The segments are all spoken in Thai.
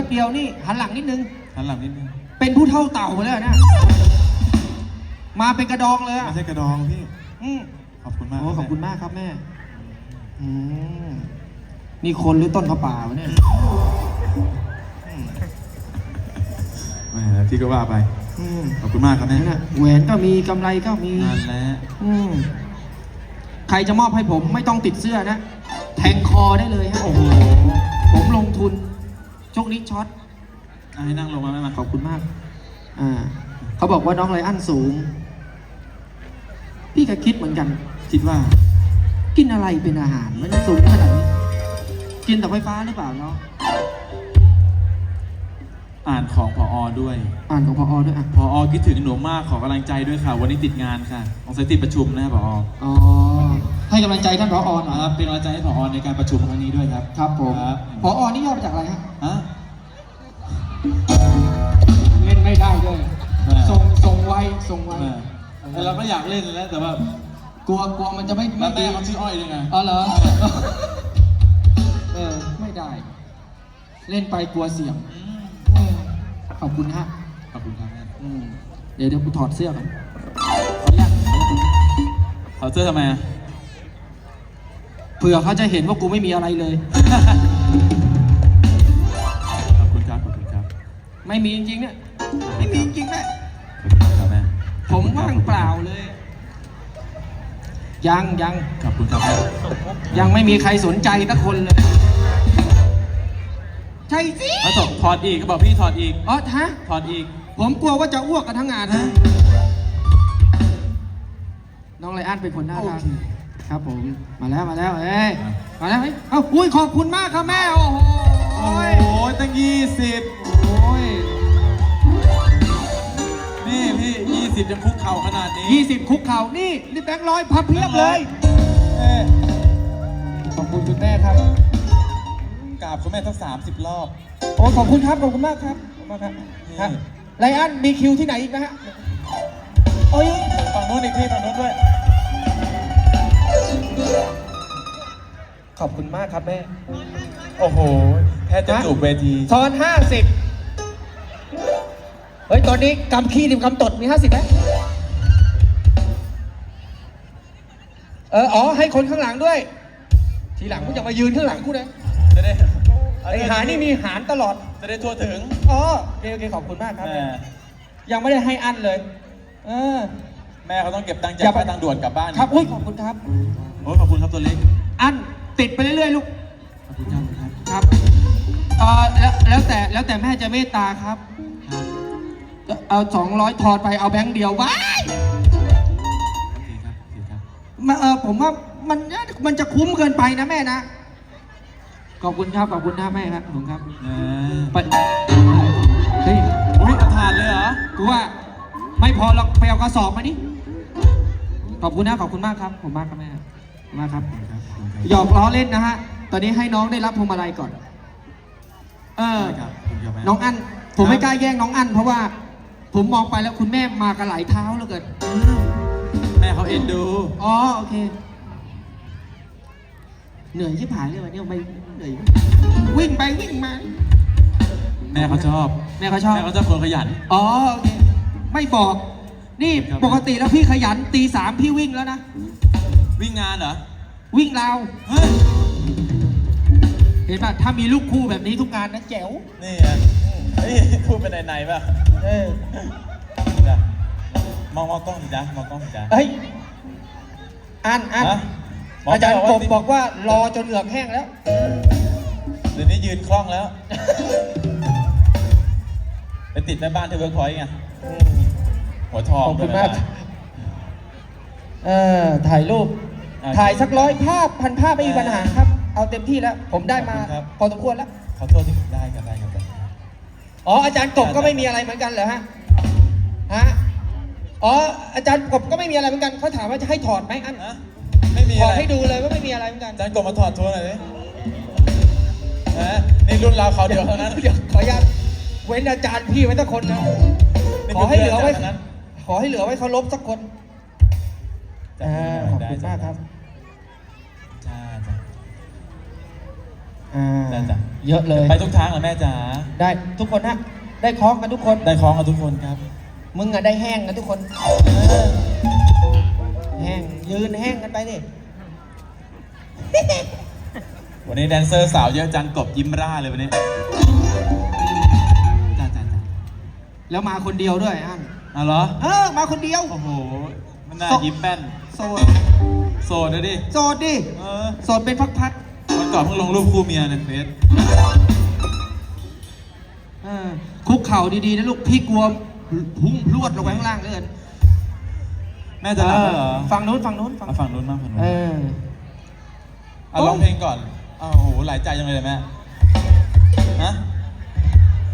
ป๊บเดียวนี่หันหลังนิดนึง หันหลังนิดนึงเป็นผู้เท่าเต่าเลยนะ มาเป็นกระดองเลยอะไม่ใช่กระดองพี่ อืมขอบคุณมากโอ้ขอบคุณมากครับแม่ อืมนี่คนหรือต้นผ้าป่าวะเนี่ยอืมแหม่พี่ก็ว่าไป อืมขอบคุณมากครับแม่นั่นน่ะแหวนก็มีกำไรก็มีนั่นแหละอืมใครจะมอบให้ผมไม่ต้องติดเสื้อนะ แทงคอได้เลยฮะโอ้โห ผมลงทุน ช่วงนี้ช็อตอะให้นั่งลงมาแม่มาขอบคุณมาก อ่า เขาบอกว่าน้องไรอันสูง พี่ก็คิดเหมือนกัน คิดว่า กินอะไรเป็นอาหารมันสูงขนาดนี้ กินแต่ไฟฟ้าหรือเปล่าเนาะอ่านของพออด้วย อ่านของพอด้วยอะ พออคิดถึงหนูมากขอกำลังใจด้วยค่ะ วันนี้ติดงานค่ะสงสัยติดประชุมนะครับพออ๋อ ให้กำลังใจท่านพอหน่อยครับเป็นกำลังใจให้พอในการประชุมครั้งนี้ด้วยครับ ครับผมครับพอนี่ย่อมาจากอะไรฮะ ฮะ ส่งไวส่งไวเออแต่เราก็อยากเล่นแล้วแต่ว่ากลัวกลัวมันจะไม่แล้ไม่วแต่ดีเขาชื่ออ้อยด้วยไงอ๋อเหรอเออไม่ได้ เล่นไปกลัวเสี่ยงอืมเออขอบคุณฮะขอบคุณครับแม่อืมเดี๋ยวเดี๋ยวกูถอดเสื้อก่อนขออนุญาตเขาเสื้อทำไมอะเผื่อเขาจะเห็นว่ากูไม่มีอะไรเลย ขอบคุณครับ ขอบคุณครับ ไม่มีจริงๆเนี่ย ไม่มีจริงๆแม่ ผมว่างเปล่าเลย ยังยังขอบคุณครับแม่ยังไม่มีใครสนใจสักคนเลย ใช่สิแล้วถอดถอดอีกก็บอกพี่ถอดอีก อ๋อฮะ ถอดอีก ผมกลัวว่าจะอ้วกกันทั้งงานนะน้องไรอันเป็นคนน่ารักโอเคครับผมมาแล้วมาแล้วเอ้ยมาแล้วเฮ้ยเอ้าอุ้ยขอบคุณมากครับแม่โอ้โหโอ้ยตั้งยี่สิบโอ้ย 20 ยังคุกเข่าขนาดนี้ 20 คุกเข่านี่นี่แบงค์ร้อยพับเพียบเลยขอบคุณคุณแม่ครับกราบคุณแม่ทั้ง30 รอบ โอ้ขอบคุณครับขอบคุณมากครับขอบคุณมากครับไลอ้อนมีคิวที่ไหนอีกไหมฮะโอ้ยฝั่งโน้นอีกพี่ฝั่งโน้นด้วย ขอบคุณมากครับแม่ โอ้โหแค่จะจูบเวที ซ้อน 50 เฮ้ย ตอนนี้กำขี้หรือกำตดมีห้าสิบไหมเอออ๋อ ให้คนข้างหลังด้วย ทีหลังกูจะมายืนข้างหลังกูนะจะได้ไอหานี่มีหารตลอด จะได้ทั่วถึง อ๋อโอเคโอเคขอบคุณมากครับ แม่ยังไม่ได้ให้อันเลย เออ แม่เขาต้องเก็บตังค์อจากย่าไป ค่าทางด่วนกลับบ้านครับอุ้ยขอบคุณครับ โอ้ยขอบคุณครับตัวเล็ก อันติดไปเรื่อยๆลูก ขอบคุณครับ ครับครับเออแล้วแล้วแต่แล้วแต่แม่จะเมตตาครับครับ เอาสองร้อยทอนไปเอาแบงค์เดียวว้ายโอเคครับโอเคครับมาเออผมว่ามันมันจะคุ้มเกินไปนะแม่นะ ขอบคุณครับขอบคุณนะแม่ครับขอบคุณครับเออไปเฮ้ยอุ้ยเอาถ่านเลยเหรอกูว่าไม่พอหรอกไปเอากระสอบมานี่ขอบคุณนะขอบคุณมากครับผมมากครับแม่ขอบคุณมากครับครับขอบคุณครับหยอกล้อเล่นนะฮะตอนนี้ให้น้องได้รับพวงมาลัยก่อน เออได้ครับขอบคุณครับแม่น้องอันผมไม่ครับกล้าแย่งน้องอันเพราะว่า ผมมองไปแล้วคุณแม่มากันหลายเท้าเหลือเกินแม่เขาเอ็นดู อ๋อโอเค เหนื่อยชิบหายเลยวันนี้ไม่เหนื่อยวิ่งไปวิ่งมา แม่เขาชอบ แม่เขาชอบ แม่เขาชอบคนขยัน อ๋อโอเค ไม่บอก นี่ครับปกติแล้วพี่ขยันตีสามพี่วิ่งแล้วนะ วิ่งงานเหรอ วิ่งราวเฮ้ยเห็นป่ะถ้ามีลูกคู่แบบนี้ทุกงานนะแจ๋วนี่อะ เฮ้ยพูดไปไหนๆป่ะเออจ้ะมองมองกล้องสิจ๊ะมองกล้องสิจ๊ะเฮ้ยอันอันฮะหมอาจารย์กบติดบอกว่ารอจนเหงือกแห้งแล้ว เดี๋ยวนี้ยืนคล่องแล้ว ไปติดแม่บ้านที่เวิร์กพอยต์ไง หัวทองขอบคุณด้วยมากแบ้นเออถ่ายรูป อ่าถ่ายสักร้อยภาพพันภาพไม่มีปัญหาครับ เอาเต็มที่แล้ว ผมได้มาขอบคุณครับ พอสมควรแล้ว ขอโทษที่ได้ครับได้ครับได้ครับ อ๋ออาจารย์กบก็ไม่มีอะไรเหมือนกันเหรอฮะฮะอ๋ออาจารย์กบก็ไม่มีอะไรเหมือนกันเขาถามว่าจะให้ถอดไหมอันฮะไม่มีถอะอดไรให้ดูเลยว่าไม่มีอะไรเหมือนกันอาจารย์กบมาถอดทัวร์หน่อยดิฮะนี่รุ่นเราเขาวเดียวเท่านั้นเดี๋ยวขออนุญาตเว้นอาจารย์พี่ไว้สักคนนะนี่ขอให้เหลือไว้พื่นๆาจารย์ทั้งนั้นขอให้เหลือไว้เคารพสักคนจ้ะอ่าขอบคุณได้มากครับ อ่าได้จ้ะเยอะเลย ไปทุกทางเหรอแม่จ๋าได้ทุกคนนะได้คล้องกันทุกคน ได้คล้องกับทุกคนครับ มึงอะได้แห้งกันทุกคนแห้งยืนแห้งกันไปดิวันนี้แดนเซอร์สาวเยอะจังกบยิ้มร่าเลยวันนี้จ้าจ้าจ้าแล้วมาคนเดียวด้วยอันอะเหรอเออมาคนเดียว โอ้โหมันน่ายิ้มแป้นโสดโสดนะดิ โสดดิเออ โสดเป็นพักวัน ก่อนเพิ่งลงรูปคู่เมียในเฟซๆเออคุกเข่าดีๆนะลูกพี่กลัวพุ่งพรวดลงไปข้างล่างเลยแม่จะหลับแล้วเหรอฝั่งนู้นฝั่งนู้นฝั่งเอาฝั่งนู้นมางฝั่งนู้นเอออะร้องเพลงก่อนอ้าวโอ้โหหลายใจจังเลยแม่ฮะ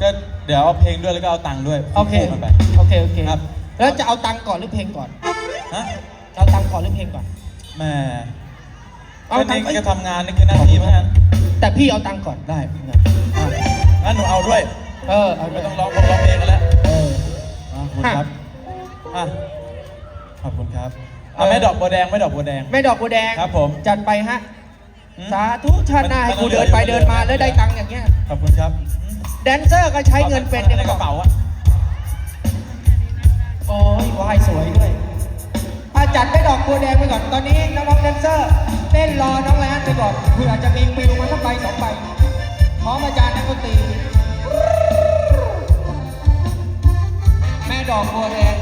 ก็เดี๋ยวเอาเพลงด้วยแล้วก็เอาตังค์ด้วยโอเค คู่กันไป โอเค โอเคครับ แล้วจะเอาตังค์ก่อนหรือเพลงก่อน ฮะจะเอาตังค์ก่อนหรือเพลงก่อน แม่ เอาก็ตังนี่ค์ก็ทำงานนี่คือหน้าที่เหมือนกันแต่พี่เอาตังค์ก่อนได้อะงั้นหนูเอาด้วยเออเอาไม่ต้องร้องร้องเพลงกันแล้วเอออะขอบคุณครับอะขอบคุณครับเออะอแม่ดอกบัวแดงแม่ดอกบัวแดง แม่ดอกบัวแดงครับผมจัดไปฮะอืมสาธุชาติหน้าให้กูมันเดินไปมันเหลืเดิอนมามันเหลืแล้อวได้ตังค์อย่างเงี้ยขอบคุณครับ แดนเซอร์ก็ใช้เงินเป็นในกระเป๋าอะโอ้ยวายสวย บัวแดงไปก่อน ตอนนี้น้องๆแดนเซอร์เต้นรอน้องแลนไปก่อนเผื่อจะมีปิวมาสักใบสองใบพร้อมอาจารย์นักดนตรีแม่ดอกบัวแดง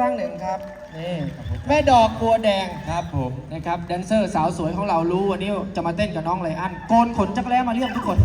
ข้งหนึ่งครับนี่แม่ดอกบัวแดงครับผมนะครับแดนเซอร์สาวสวยของเรารู้วันนี้จะมาเต้นกับน้องไลอันโกนขนจักรแล้มาเรียกทุกคน